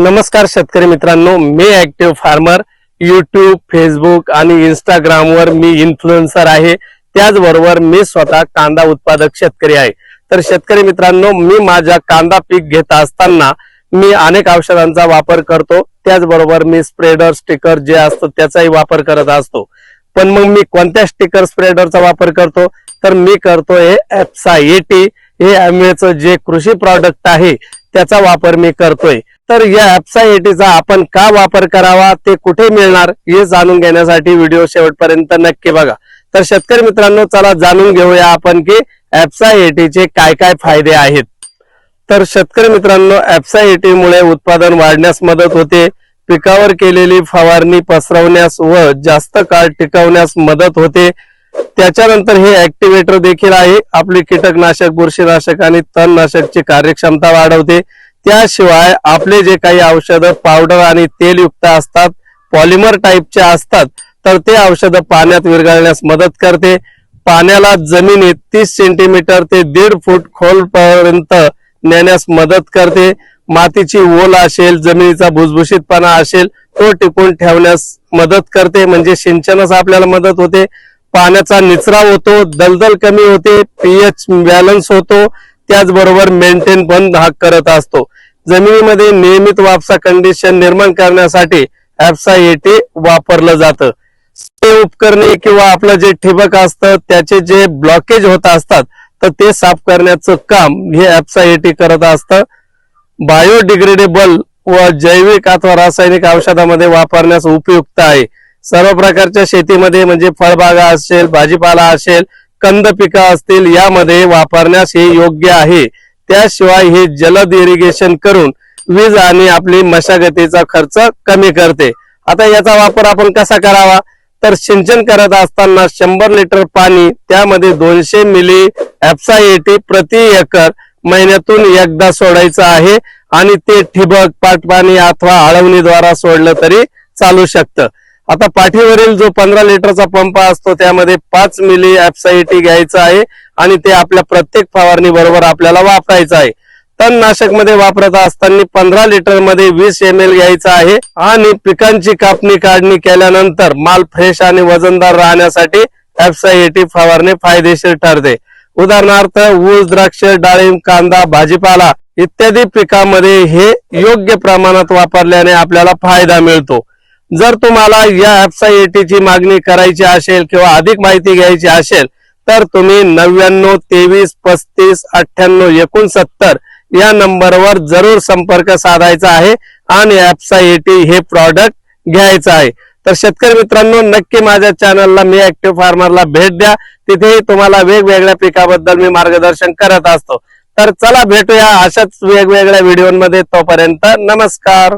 नमस्कार शेतकरी मित्रांनो मी ऍक्टिव्ह फार्मर युट्यूब फेसबुक आणि इंस्टाग्रामवर मी इन्फ्लुएन्सर आहे. त्याचबरोबर मी स्वतः कांदा उत्पादक शेतकरी आहे. तर शेतकरी मित्रांनो मी माझ्या कांदा पीक घेत असताना मी अनेक औषधांचा वापर करतो. त्याचबरोबर मी स्प्रेडर स्टिकर जे असतो त्याचाही वापर करत असतो. पण मग मी कोणत्या स्टिकर स्प्रेडरचा वापर करतो? तर मी करतो हे एप्सा एटी हे अमेचं जे कृषी प्रॉडक्ट आहे त्याचा वापर मी करतोय. तर या एप्सा आपण का वापर करावा ते कुठे मिळणार हे जाणून घेण्यासाठी व्हिडिओ शेवटपर्यंत नक्की बघा. तर शेतकरी मित्रांनो चला जाणून घेऊया आपण की ऍपसायटीचे काय काय फायदे आहेत. तर शेतकरी मित्रांनो ऍपसायटीमुळे उत्पादन वाढण्यास मदत होते. पिकावर केलेली फवारणी पसरवण्यास व जास्त काळ टिकवण्यास मदत होते. त्याच्यानंतर हे ऍक्टिव्हेटर देखील आहे. आपली कीटकनाशक बुरशीनाशक आणि तणनाशकची कार्यक्षमता वाढवते. त्याशिवाय आपले जे काही औषधं पावडर आणि तेलयुक्त असतात पॉलिमर टाईपचे असतात तर ते औषधं पाण्यात विरघळण्यास मदत करते. पाण्याला जमिनीत तीस सेंटीमीटर ते दीड फूट खोलपर्यंत नेण्यास मदत करते. मातीची ओल असेल जमिनीचा भुसभुशीतपणा असेल तो टिकून ठेवण्यास मदत करते म्हणजे सिंचनास आपल्याला मदत होते. पाण्याचा निचरा होतो दलदल कमी होते पीएच बॅलन्स होतो. त्याचबरोबर मेंटेन पण हा करत असतो. जमिनीमध्ये नियमित वापसा कंडिशन निर्माण करण्यासाठी ऍप्सा एटी वापरलं जातं. ते उपकरणे किंवा आपलं जे ठिबक असतं त्याचे जे ब्लॉकेज होत असतात तर ते साफ करण्याचं काम हे ऍप्सा एटी करत असतं. बायोडिग्रेडेबल व जैविक अथवा रासायनिक औषधामध्ये वापरण्यास उपयुक्त आहे. सर्व प्रकारच्या शेतीमध्ये म्हणजे फळबागा असेल भाजीपाला असेल कंद पिकं असतील यामध्ये वापरण्यास हे योग्य आहे. त्याशिवाय हे जलद इरिगेशन करून वीज आणि आपली मशागतीचा खर्च कमी करते. आता याचा वापर आपण कसा करावा? तर सिंचन करत असताना शंभर लिटर पाणी त्यामध्ये दोनशे मिली एप्सा प्रति एकर महिन्यातून एकदा सोडायचं आहे आणि ते ठिबक पाटपाणी अथवा आळवणीद्वारा सोडलं तरी चालू शकतं. आता पाठीवरील जो पंधरा लिटरचा पंप असतो त्यामध्ये पाच मिली एप्साइटी घ्यायचा आहे आणि ते आपल्या प्रत्येक फवारणी बरोबर आपल्याला वापरायचं आहे. तणनाशकमध्ये वापरत असताना पंधरा लिटरमध्ये वीस एम एल घ्यायचं आहे आणि पिकांची कापणी काढणी केल्यानंतर माल फ्रेश आणि वजनदार राहण्यासाठी एप्साइटी फवारणी फायदेशीर ठरते. उदाहरणार्थ ऊस द्राक्ष डाळिंब कांदा भाजीपाला इत्यादी पिकामध्ये हे योग्य प्रमाणात वापरल्याने आपल्याला फायदा मिळतो. जर तुम्हाला या ची मागणी करायची असेल किंवा अधिक माहिती घ्यायची असेल तर तुम्ही नव्याण्णव तेवीस पस्तीस अठ्ठ्याण्णव एकोणसत्तर या नंबरवर जरूर संपर्क साधायचा आहे आणि एटी हे प्रॉडक्ट घ्यायचं आहे. तर शेतकरी मित्रांनो नक्की माझ्या चॅनलला मी ऍक्टिव्ह फार्मरला भेट द्या. तिथेही तुम्हाला वेगवेगळ्या पिकाबद्दल मी मार्गदर्शन करत असतो. तर चला भेटूया अशाच वेगवेगळ्या व्हिडिओमध्ये तोपर्यंत नमस्कार.